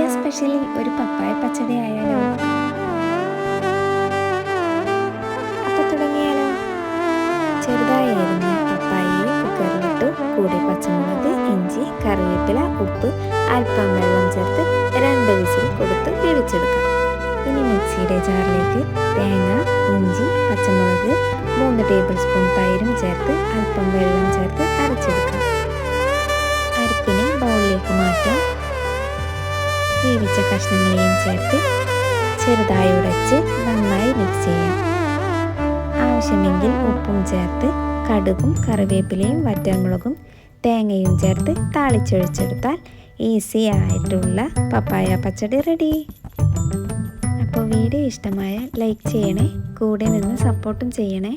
സദ്യ സ്പെഷ്യലിൽ ഒരു പപ്പായ പച്ചടി ആയാലോ? അപ്പോൾ തുടങ്ങിയാലോ? ചെറുതായി പപ്പായയെ കുക്കറിലിട്ടു. കൂടി പച്ചമുളക് ഇഞ്ചി കറിവേപ്പില ഉപ്പ് അല്പം വെള്ളം ചേർത്ത് രണ്ട് വിസിൽ കൊടുത്ത് വേവിച്ചെടുക്കാം. ഇനി മിക്സിയുടെ ജാറിലേക്ക് തേങ്ങ ഇഞ്ചി പച്ചമുളക് മൂന്ന് ടേബിൾ സ്പൂൺ തൈരും ചേർത്ത് അല്പം വെള്ളം ചേർത്ത് അരച്ചെടുക്കാം വേവിച്ച കഷ്ണങ്ങളെയും ചേർത്ത് ചെറുതായി ഉടച്ച് നന്നായി മിക്സ് ചെയ്യാം. ആവശ്യമെങ്കിൽ ഉപ്പും ചേർത്ത് കടുകും കറിവേപ്പിലയും വറ്റൽമുളകും തേങ്ങയും ചേർത്ത് താളിച്ചൊഴിച്ചെടുത്താൽ ഈസി ആയിട്ടുള്ള പപ്പായ പച്ചടി റെഡി അപ്പോൾ വീഡിയോ ഇഷ്ടമായ ലൈക്ക് ചെയ്യണേ കൂടെ നിന്ന് സപ്പോർട്ടും ചെയ്യണേ.